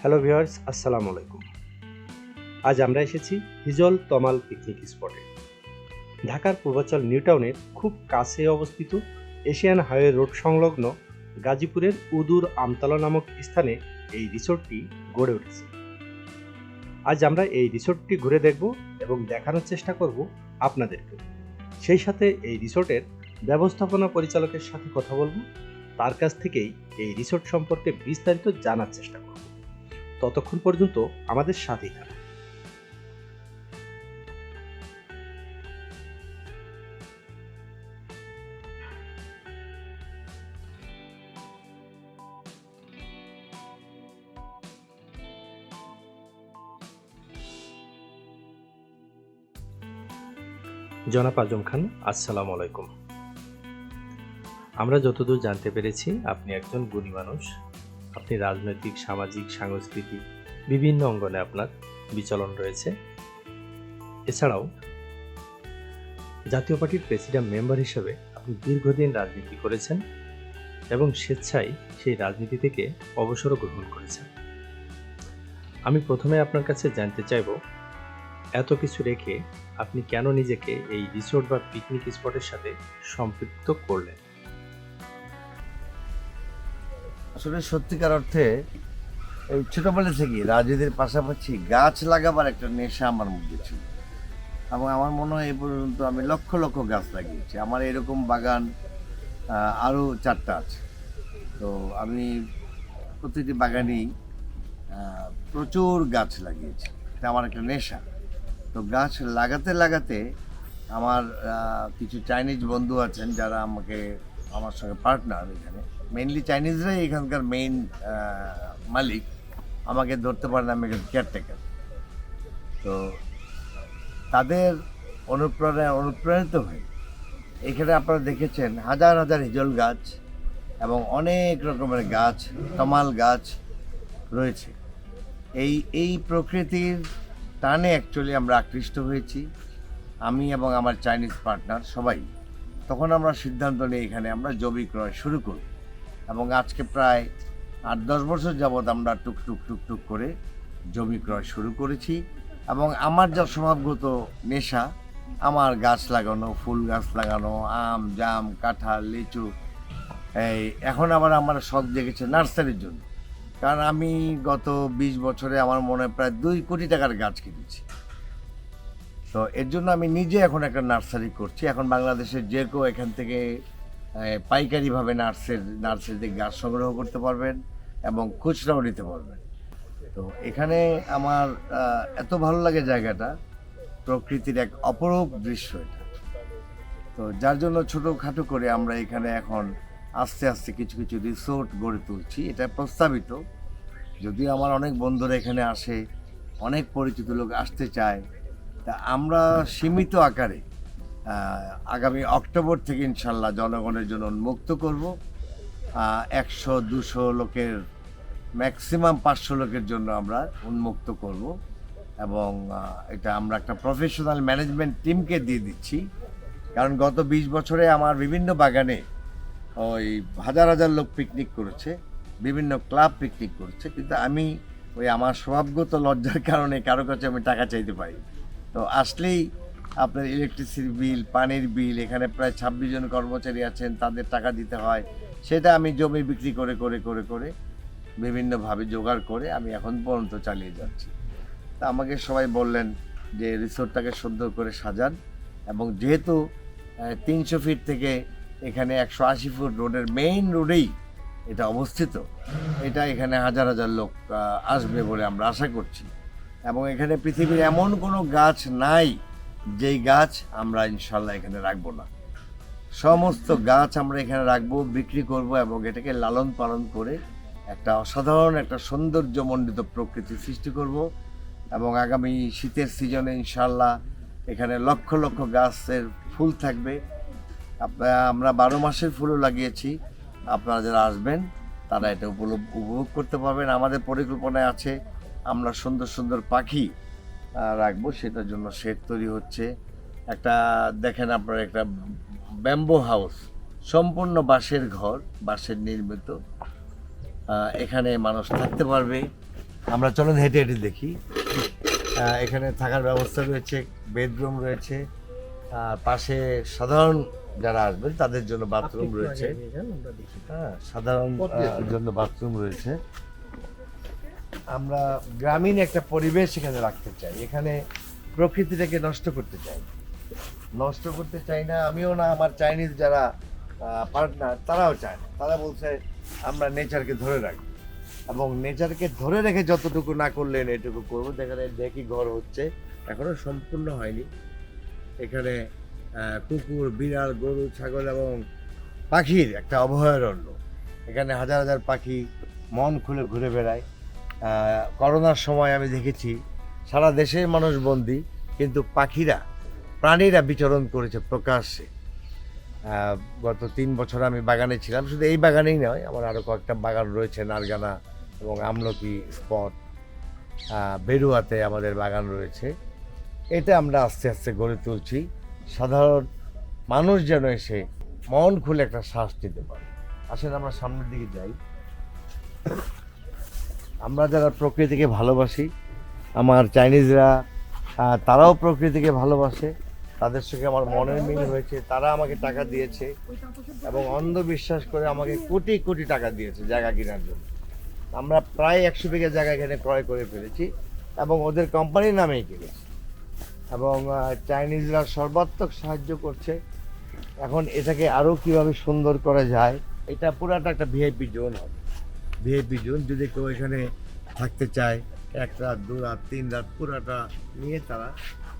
Hello viewers আসসালামু আলাইকুম আজ আমরা এসেছি হিজল তমাল পিকনিক স্পটে ঢাকার পূর্বাচল নিউ টাউনের খুব কাছে অবস্থিত এশিয়ান হাইওয়ে রোড সংলগ্ন গাজীপুরের উদুর আমতলা নামক স্থানে এই রিসোর্টটি গড়ে উঠেছে। আজ আমরা এই রিসোর্টটি ঘুরে দেখব এবং দেখানোর চেষ্টা করব আপনাদেরকে। সেই সাথে এই রিসোর্টের ব্যবস্থাপনা পরিচালকের সাথে কথা বলব। তার কাছ থেকেই এই রিসোর্ট সম্পর্কে বিস্তারিত জানার চেষ্টা করব। ততক্ষণ পর্যন্ত আমাদের সাথেই থাকুন জনাব আজম খান, আসসালামু আলাইকুম। আমরা যতদূর জানতে পেরেছি, আপনি একজন গুণী মানুষ। আপনি রাজনৈতিক, সামাজিক, সাংস্কৃতিক বিভিন্ন অঙ্গনে আপনার বিচলন রয়েছে। এছাড়াও জাতীয় পার্টির প্রেসিডেন্ট মেম্বার হিসেবে আপনি দীর্ঘদিন রাজনীতি করেছেন এবং স্বেচ্ছায় সেই রাজনীতি থেকে অবসরও গ্রহণ করেছেন। আমি প্রথমে আপনার কাছে জানতে চাইব, এত কিছু রেখে আপনি কেন নিজেকে এই রিসোর্ট বা পিকনিক স্পটের সাথে সম্পৃক্ত করলেন? আসলে সত্যিকার অর্থে এই ছোটবেলা থেকে রাজনীতির পাশাপাশি গাছ লাগাবার একটা নেশা আমার মধ্যে ছিল। এবং আমার মনে হয় এ পর্যন্ত আমি লক্ষ লক্ষ গাছ লাগিয়েছি। আমার এরকম বাগান আরও চারটা আছে। তো আমি প্রতিটি বাগানেই প্রচুর গাছ লাগিয়েছি। এটা আমার একটা নেশা। তো গাছ লাগাতে লাগাতে আমার কিছু চাইনিজ বন্ধু আছেন যারা আমাকে, আমার সঙ্গে পার্টনার এখানে। মেইনলি চাইনিজরাই এখানকার মেইন মালিক। আমাকে ধরতে পারেন আমি কেয়ারটেকার তো তাদের অনুপ্রেরণায় অনুপ্রাণিত হয়ে এখানে আপনারা দেখেছেন হাজার হাজার হিজল গাছ এবং অনেক রকমের গাছ, তমাল গাছ রয়েছে। এই এই প্রকৃতির টানে অ্যাকচুয়ালি আমরা আকৃষ্ট হয়েছি। আমি এবং আমার চাইনিজ পার্টনার সবাই। তখন আমরা সিদ্ধান্ত নিই এখানে আমরা জমি ক্রয় শুরু করব এবং আজকে প্রায় আট, দশ বছর যাবৎ আমরা টুক টুক টুক টুক করে জমি ক্রয় শুরু করেছি এবং আমার যা স্বভাবগত নেশা, আমার গাছ লাগানো, ফুল গাছ লাগানো, আম, জাম, কাঁঠাল, লিচু, এই এখন আবার আমার শখ জেগেছে নার্সারির জন্য। কারণ আমি গত বিশ বছরে আমার মনে প্রায় দুই কোটি টাকার গাছ কিনেছি। তো এর জন্য আমি নিজে এখন একটা নার্সারি করছি। এখন বাংলাদেশের যে কেউ এখান থেকে পাইকারিভাবে নার্সের, নার্সারি থেকে গাছ সংগ্রহ করতে পারবেন এবং খুচরাও নিতে পারবেন। তো এখানে আমার এত ভালো লাগে জায়গাটা, প্রকৃতির এক অপরূপ দৃশ্য এটা। তো যার জন্য ছোটোখাটো করে আমরা এখানে এখন আস্তে আস্তে কিছু কিছু রিসোর্ট গড়ে তুলছি, এটা প্রস্তাবিত। যদিও আমার অনেক বন্ধুরা এখানে আসে, অনেক পরিচিত লোক আসতে চায়, তা আমরা সীমিত আকারে আগামী অক্টোবর থেকে ইনশাল্লাহ জনগণের জন্য উন্মুক্ত করব। একশো, দুশো লোকের, ম্যাক্সিমাম পাঁচশো লোকের জন্য আমরা উন্মুক্ত করব এবং এটা আমরা একটা প্রফেশনাল ম্যানেজমেন্ট টিমকে দিয়ে দিচ্ছি। কারণ গত বিশ বছরে আমার বিভিন্ন বাগানে ওই হাজার হাজার লোক পিকনিক করেছে, বিভিন্ন ক্লাব পিকনিক করেছে, কিন্তু আমি ওই আমার স্বভাবগত লজ্জার কারণে কারও কাছে আমি টাকা চাইতে পারি তো আসলেই আপনার ইলেকট্রিসিটি বিল পানির বিল এখানে প্রায় ছাব্বিশ জন কর্মচারী আছেন, তাদের টাকা দিতে হয়। সেটা আমি জমি বিক্রি করে করে করে করে বিভিন্নভাবে জোগাড় করে আমি এখন পর্যন্ত চালিয়ে যাচ্ছি। তা আমাকে সবাই বললেন যে রিসোর্টটাকে সুন্দর করে সাজান এবং যেহেতু তিনশো ফিট থেকে এখানে একশো আশি ফুট রোডের মেইন রোডেই এটা অবস্থিত, এটা এখানে হাজার হাজার লোক আসবে বলে আমরা আশা করছি। এবং এখানে পৃথিবীর এমন কোনো গাছ নাই যেই গাছ আমরা ইনশাল্লাহ এখানে রাখব না। সমস্ত গাছ আমরা এখানে রাখব, বিক্রি করব এবং এটাকে লালন পালন করে একটা অসাধারণ, একটা সৌন্দর্যমণ্ডিত প্রকৃতি সৃষ্টি করব এবং আগামী শীতের সিজনে ইনশাল্লাহ এখানে লক্ষ লক্ষ গাছের ফুল থাকবে। আমরা বারো মাসের ফুলও লাগিয়েছি। আপনারা যারা আসবেন, তারা এটা উপভোগ করতে পারবেন। আমাদের পরিকল্পনায় আছে, আমরা সুন্দর সুন্দর পাখি রাখব। সেটার জন্য শেড তৈরি হচ্ছে। একটা দেখেন আপনার একটা ব্যাম্বো হাউস। সম্পূর্ণ বাঁশের ঘর বাঁশের নির্মিত। এখানে মানুষ থাকতে পারবে। আমরা চলুন হেঁটে হেঁটে দেখি। এখানে থাকার ব্যবস্থা রয়েছে বেডরুম রয়েছে। আর পাশে সাধারণ যারা আসবেন তাদের জন্য বাথরুম রয়েছে। হ্যাঁ সাধারণ জন্য বাথরুম রয়েছে। আমরা গ্রামীণ একটা পরিবেশ এখানে রাখতে চাই। এখানে প্রকৃতিটাকে নষ্ট করতে চাই। নষ্ট করতে চাই না, আমিও না, আমার চাইনিজ যারা পার্টনার তারাও চায় না। তারা বলছে, আমরা নেচারকে ধরে রাখি এবং নেচারকে ধরে রেখে যতটুকু না করলেন, এটুকু করব। যেখানে দেখি ঘর হচ্ছে, এখনও সম্পূর্ণ হয়নি। এখানে কুকুর, বিড়াল, গরু, ছাগল এবং পাখির একটা অভয়ারণ্য। এখানে হাজার হাজার পাখি মন খুলে ঘুরে বেড়ায়। করোনার সময় আমি দেখেছি, সারা দেশের মানুষ বন্দি, কিন্তু পাখিরা, প্রাণীরা বিচরণ করেছে প্রকাশ্যে। গত তিন বছর আমি বাগানে ছিলাম, শুধু এই বাগানেই নয়, আমার আরও কয়েকটা বাগান রয়েছে, নারগানা এবং আমলকি স্পট বেরুয়াতে আমাদের বাগান রয়েছে। এটা আমরা আস্তে আস্তে গড়ে তুলছি, সাধারণ মানুষ যেন এসে মন খুলে একটা শ্বাস নিতে পারে। আসেন, আমরা সামনের দিকে যাই। আমরা যারা প্রকৃতিকে ভালোবাসি, আমার চাইনিজরা তারাও প্রকৃতিকে ভালোবাসে, তাদের সঙ্গে আমার মনের মিল হয়েছে, তারা আমাকে টাকা দিয়েছে এবং অন্ধবিশ্বাস করে আমাকে কোটি কোটি টাকা দিয়েছে জায়গা কেনার জন্য। আমরা প্রায় একশো বিঘা জায়গা এখানে ক্রয় করে ফেলেছি এবং ওদের কোম্পানির নামেই কিনেছি। এবং চাইনিজরা সর্বাত্মক সাহায্য করছে। এখন এটাকে আরও কীভাবে সুন্দর করা যায়, এটা পুরাটা একটা ভিআইপি জোন হবে। ভিআইপি জোন যদি কেউ এখানে থাকতে চায় এক রাত দু রাত তিন রাত পুরাটা নিয়ে তারা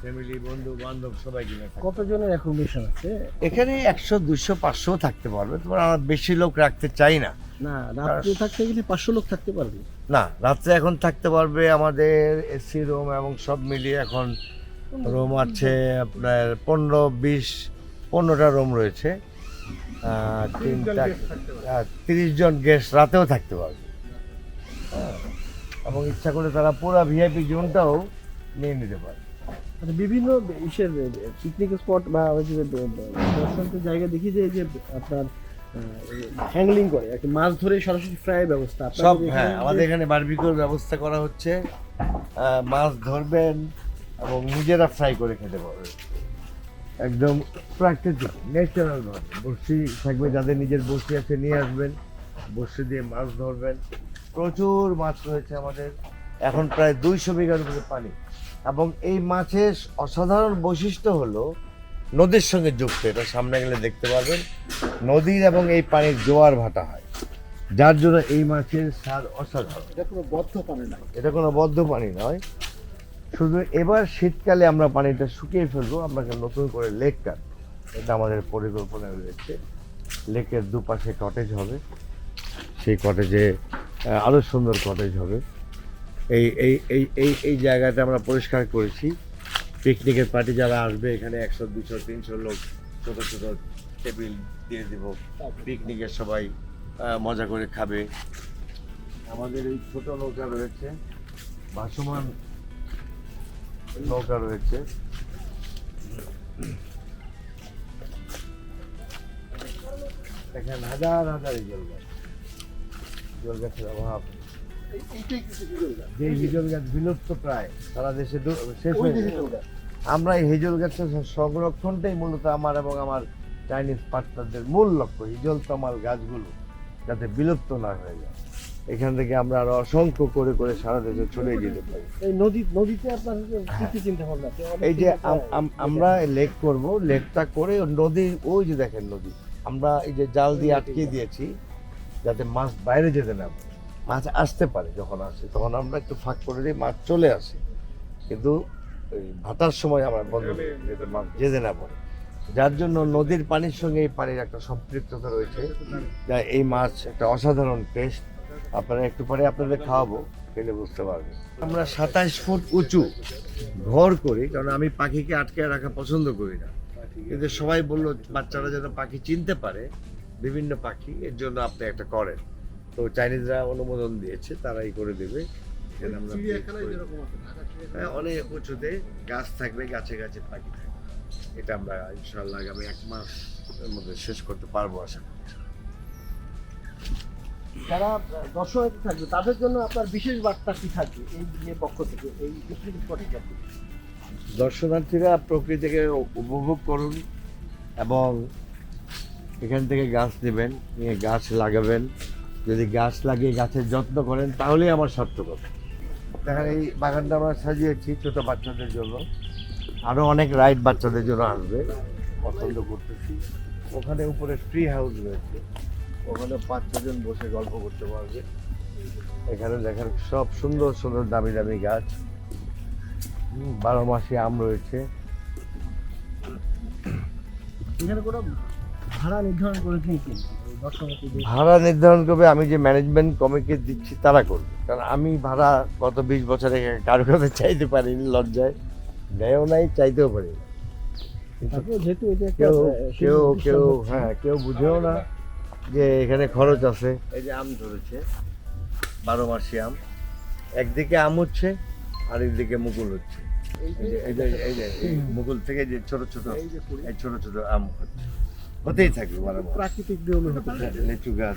ফ্যামিলি বন্ধু বান্ধব সবাই কিনে কতজনের অ্যাকোমোডেশন আছে? এখানে একশো দুশো পাঁচশো থাকতে পারবে তোমার আমরা বেশি লোক রাখতে চাই না। না রাত্রে থাকতে গেলে পাঁচশো লোক থাকতে পারবে। না রাত্রে এখন থাকতে পারবে আমাদের এসি রুম এবং সব মিলিয়ে এখন রুম আছে আপনার পনেরো বিশ পনেরোটা রুম রয়েছে। তিনটা তিরিশ জন গেস্ট রাতেও থাকতে পারবে। হ্যাঁ, এবং ইচ্ছা করলে তারা পুরো ভিআইপি জোনটাও নিয়ে নিতে পারে। আচ্ছা বিভিন্ন ইসের পিকনিক স্পট বা ওই যে দর্শনের জায়গা দেখি যে যে আপনার হ্যাংলিং করে আর মাছ ধরে সরাসরি ফ্রাই ব্যবস্থা। সব হ্যাঁ আমাদের এখানে বারবিকিউর ব্যবস্থা করা হচ্ছে। মাছ ধরবেন এবং নিজেরা ফ্রাই করে খেতে পারবেন। একদম প্রাকৃতিক ন্যাচারাল ভাবে বসি থাকবে যাদের নিজের বসি আছে নিয়ে আসবেন। বসি দিয়ে মাছ ধরবেন। প্রচুর মাছ রয়েছে আমাদের। এখন প্রায় দুইশো বিঘার উপরে পানি। এবং এই মাছের অসাধারণ বৈশিষ্ট্য হলো নদীর সঙ্গে যুক্ত। এটা সামনে গেলে দেখতে পারবেন। নদীর এবং এই পানির জোয়ার ভাটা হয়। যার জন্য এই মাছের স্বাদ অসাধারণ। এটা কোনো বদ্ধ পানি নাই এটা কোনো বদ্ধ পানি নয়। শুধু এবার শীতকালে আমরা পানিটা শুকিয়ে ফেলব একটা নতুন করে লেক কাটবো এটা আমাদের পরিকল্পনা রয়েছে। লেকের দুপাশে কটেজ হবে। সেই কটেজে আরও সুন্দর কটেজ হবে। এই এই এই এই এই জায়গাটা আমরা পরিষ্কার করেছি। পিকনিকের পার্টি যারা আসবে, এখানে একশো, দুশো, তিনশো লোক, ছোট ছোট টেবিল দিয়ে দেব। পিকনিকের সবাই মজা করে খাবে। আমাদের এই ছোট নৌকা রয়েছে। ভাসমান নৌকা রয়েছে। দেখেন হাজার হাজার ইজল গাছ। ইজল গাছের অভাব। যে হিজল গাছ বিলুপ্ত প্রায়, সারা দেশে শেষ হয়ে আমরা এই হিজল গাছের সংরক্ষণটাই মূলত আমার এবং আমার চাইনিজ পার্টনারদের মূল লক্ষ্য, হিজল তমাল গাছগুলো যাতে বিলুপ্ত না হয়ে যায়। এখান থেকে আমরা আরও অসংখ্য করে করে সারা দেশে ছড়িয়ে যেতে পারি। এই নদী নদীতে আপনার কি চিন্তা ভাবনা এই যে আমরা লেক করব লেকটা করে নদীর ওই যে দেখেন নদী আমরা এই যে জাল দিয়ে আটকে দিয়েছি যাতে মাছ বাইরে যেতে না পারে। মাছ আসতে পারে যখন আসে তখন আমরা একটু ফাঁক করে দিই মাছ চলে আসে। কিন্তু ভাটার সময় আমরা বন্ধ করি যাতে মাছ যেতে না পারে। যার জন্য নদীর পানির সঙ্গে এই পানির একটা সম্পৃক্ততা রয়েছে। যা এই মাছ একটা অসাধারণ টেস্ট আপনারা একটু পরে আপনাদের খাওয়াবো খেলে বুঝতে পারবেন। আমরা সাতাইশ ফুট উঁচু ঘর করি কারণ আমি পাখিকে আটকে রাখা পছন্দ করি না। কিন্তু সবাই বলল বাচ্চারা যেন পাখি চিনতে পারে বিভিন্ন পাখি এর জন্য আপনি একটা করেন। তো চাইনিজরা অনুমোদন দিয়েছে তারাই করে দেবে। হ্যাঁ, অনেক উঁচুতে গাছ থাকবে গাছে গাছে পাখি থাকবে। এটা আমরা ইনশাল্লাহ আগামী এক মাস এর মধ্যে শেষ করতে পারব আশা করি যারা দর্শনার্থী থাকবে, তাদের জন্য আপনার বিশেষ বার্তা কি থাকবে এই যে পক্ষ থেকে, এই? দর্শনার্থীরা প্রকৃতিকে উপভোগ করুন এবং এখান থেকে গাছ নেবেন, নিয়ে গাছ লাগাবেন। যদি গাছ লাগিয়ে গাছের যত্ন করেন, তাহলেই আমার সার্থকতা। দেখেন, এই বাগানটা আমরা সাজিয়েছি ছোট বাচ্চাদের জন্য। আরও অনেক রাইড বাচ্চাদের জন্য আসবে, পছন্দ করতেছি। ওখানে উপরে ট্রি হাউস রয়েছে। ওখানে পাঁচ ছজন বসে গল্প করতে পারবে। এখানে দেখেন সব সুন্দর সুন্দর দামি দামি গাছ। বারো মাসে আম রয়েছে। এখানে কোনো ভাড়া নির্ধারণ করেছেন কি ভাড়া নির্ধারণ করবে আমি যে ম্যানেজমেন্ট কমিটি দিচ্ছি তারা করবে। কারণ আমি ভাড়া গত বিশ বছরে কারও কাছে চাইতে পারিনি লজ্জায়। দেয়ও নাই চাইতেও পারি কেউ কেউ কেউ হ্যাঁ কেউ বুঝেও না। যে এখানে খরচ আছে। এই যে আম ধরেছে বারো মাসি আম। একদিকে আম হচ্ছে আর একদিকে মুকুল হচ্ছে। এই যে- এই যে এই যে এই মুকুল থেকে যে ছোট ছোট এই ছোট ছোট আম হচ্ছে। হতেই থাকবে বারো প্রাকৃতিক পারে। লিচু গাছ।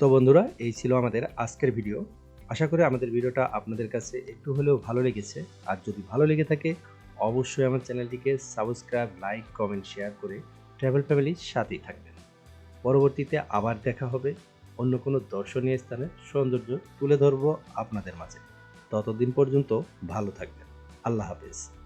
তো বন্ধুরা এই ছিল আমাদের আজকের ভিডিও। আশা করি আমাদের ভিডিওটা আপনাদের কাছে একটু হলেও ভালো লেগেছে। আর যদি ভালো লেগে থাকে অবশ্যই আমার চ্যানেলটিকে সাবস্ক্রাইব লাইক কমেন্ট শেয়ার করে ট্রাভেল ফ্যামিলির সাথেই থাকবেন। পরবর্তীতে আবার দেখা হবে অন্য কোনো দর্শনীয় স্থানের সৌন্দর্য তুলে ধরব আপনাদের মাঝে। ততদিন পর্যন্ত ভালো থাকবেন। আল্লাহ হাফেজ।